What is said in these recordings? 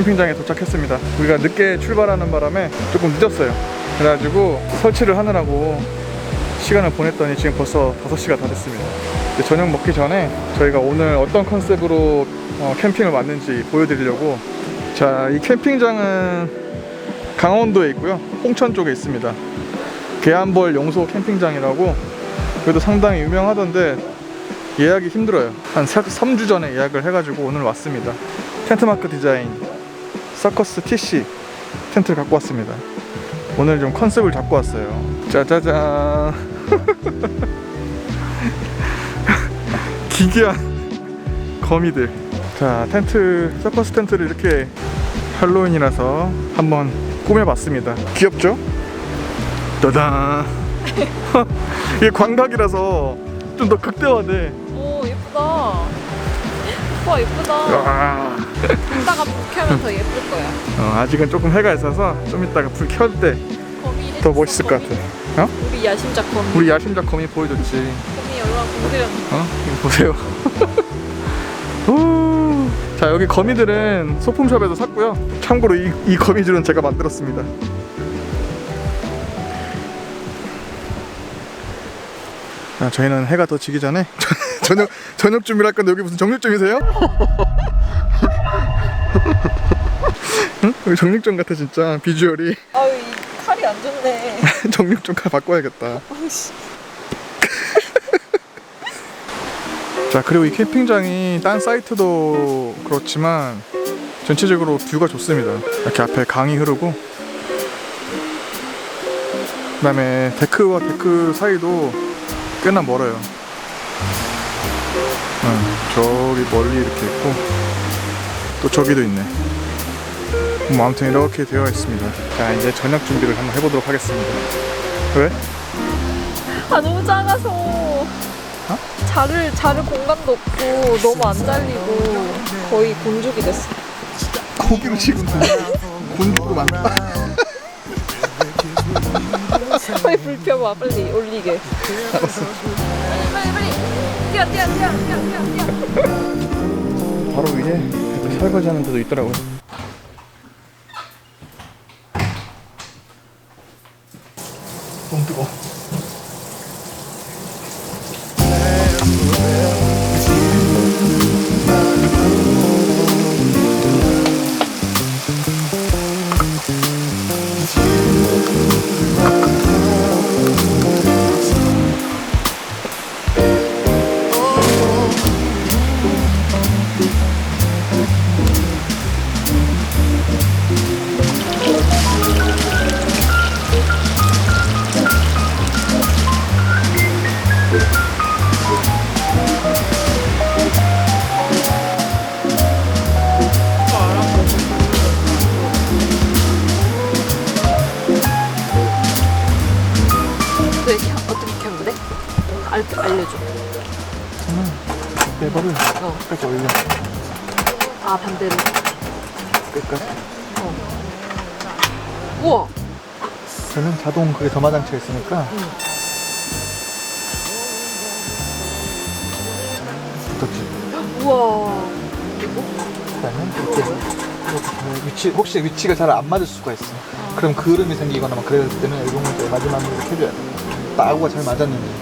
캠핑장에 도착했습니다. 우리가 늦게 출발하는 바람에 조금 늦었어요. 그래가지고 설치를 하느라고 시간을 보냈더니 지금 벌써 5시가 다 됐습니다. 저녁 먹기 전에 저희가 오늘 어떤 컨셉으로 어, 캠핑을 왔는지 보여드리려고 자, 이 캠핑장은 강원도에 있고요. 홍천 쪽에 있습니다. 계안벌 용소 캠핑장이라고 그래도 상당히 유명하던데 예약이 힘들어요. 한 3주 전에 예약을 해가지고 오늘 왔습니다. 텐트마크 디자인 서커스 TC 텐트를 갖고 왔습니다. 오늘 좀 컨셉을 잡고 왔어요. 짜자잔. 기괴한 거미들. 자, 텐트, 서커스 텐트를 이렇게 할로윈이라서 한번 꾸며봤습니다. 귀엽죠? 짜잔. 이게 광각이라서 좀 더 극대화돼. 오 예쁘다. 와 예쁘다. 와. 이따가 불 켜면 더 예쁠 거야. 어, 아직은 조금 해가 있어서 좀 이따가 불 켤 때 더 거미 멋있을 것 같아. 어? 우리 야심작 거미. 우리 야심작 거미 보여줬지. 거미 얼마나 공들였는데. 어? 이거 보세요. 오. 자 여기 거미들은 소품샵에서 샀고요. 참고로 이, 이 거미줄은 제가 만들었습니다. 자, 저희는 해가 더 지기 전에 저녁 저녁 준비를 할 건데 여기 무슨 정육점이세요? 응? 여기 정육점 같아 진짜 비주얼이 아유 이 칼이 안 좋네. 정육점 가 바꿔야겠다. 자 그리고 이 캠핑장이 딴 사이트도 그렇지만 전체적으로 뷰가 좋습니다 이렇게 앞에 강이 흐르고 그 다음에 데크와 데크 사이도 꽤나 멀어요 응, 저기 멀리 이렇게 있고 또 저기도 있네 뭐 아무튼 이렇게 되어 있습니다 자 이제 저녁 준비를 한번 해보도록 하겠습니다 왜? 아 너무 작아서. 자를 자를 공간도 없고 너무 안 잘리고 거의 곤죽이 됐어. 고기로 지금 곤죽으로 만다 빨리 불 켜봐 빨리 올리게. 빨리 빨리 뛰어 뛰어 뛰어 뛰어 뛰어. 바로 위에 이렇게 설거지 하는 데도 있더라고요. 너무 뜨거. 레버를 어. 끝까지 올려. 아 반대로. 끝까지. 우와. 저는 자동 그게 점화장치가 있으니까. 응. 어떻지? 우와. 그리고 그다음에 이렇게 이렇게 위치 혹시 위치가 잘 안 맞을 수가 있어. 그럼 그름이 생기거나 막 그럴 때는 이런 걸 마지막으로 이렇게 해줘야 돼. 따구가 잘 맞았는지.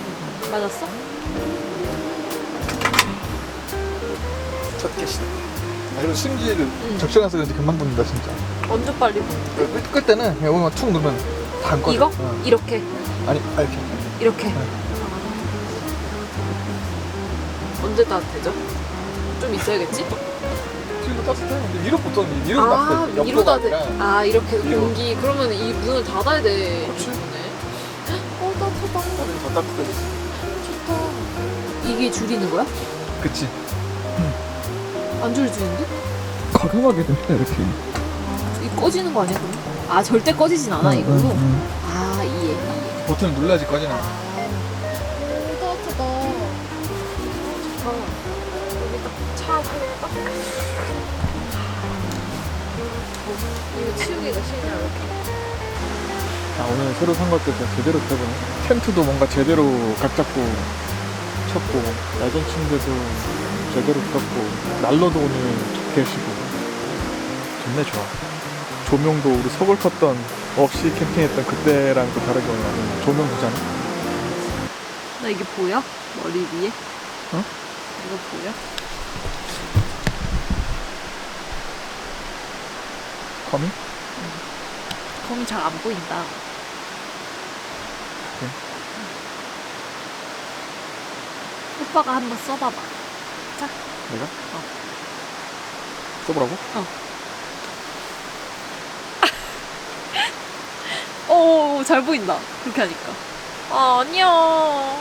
맞았어? 첫 개시. 아, 그리고 심지를 적셔놔서 그런지 금방 붙는다 진짜. 언제 빨리? 끌, 끌 때는 여기만 툭 누르면 다 안 꺼져. 이거? 어. 이렇게 아니 아, 이렇게. 이렇게. 네. 언제 따뜻해져? 좀 있어야겠지? 지금 따뜻해. 근데 위로 붙어. 위로 아 따뜻해. 위로 따뜻. 아니라. 아 이렇게 위로. 공기. 그러면 이 문을 닫아야 돼. 그렇지. 네. 어 따뜻하다. 더 따뜻해. 좋다. 이게 줄이는 거야? 그치. 안 줄이는데? 과감하게 됩니다 이렇게. 이 꺼지는 거 아니야 그럼? 아 절대 꺼지진 않아 응, 이걸로? 응, 응. 아 이해 이해. 버튼을 눌러야지 꺼지는 거야. 오 따뜻하다. 좋다. 여기 딱 차고 딱. 어, 이거 치우기가 싫냐 이렇게. 아, 오늘 새로 산 것도 진짜 제대로 펴보네. 텐트도 뭔가 제대로 각 잡고 쳤고, 야전 침대도 제대로 폈고, 난로도 오늘 계시고. 좋네 좋아. 조명도 우리 서울 컸던 없이 캠핑했던 그때랑 또 다르게 오늘 조명 보잖아. 나 이게 보여? 머리 위에? 어? 이거 보여? 거미? 검이 잘안 보인다. 오빠가 한번 써봐봐. 내가? 써보라고? 오, 잘 보인다. 그렇게 하니까. 아, 아니야.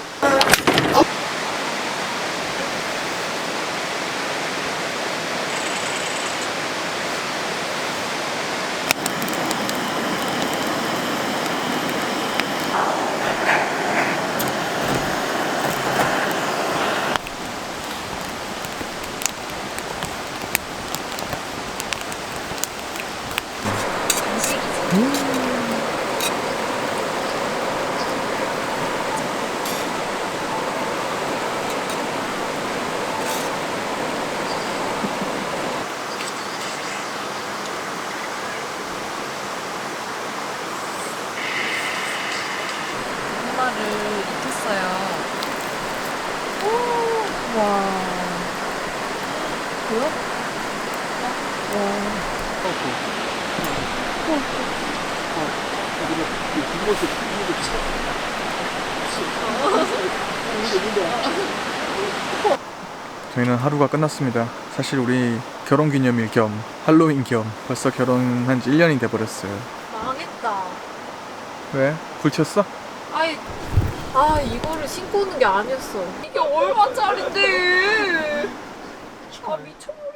엄마를 익혔어요. 오, 와. 보여? 와. 저희는 하루가 끝났습니다. 사실 우리 결혼 기념일 겸 할로윈 겸 벌써 결혼한 지 1년이 돼 버렸어요. 망했다. 왜? 불 쳤어? 아이, 아 이거를 신고 오는 게 아니었어. 이게 얼마짜린데? 아 미쳐버리겠네.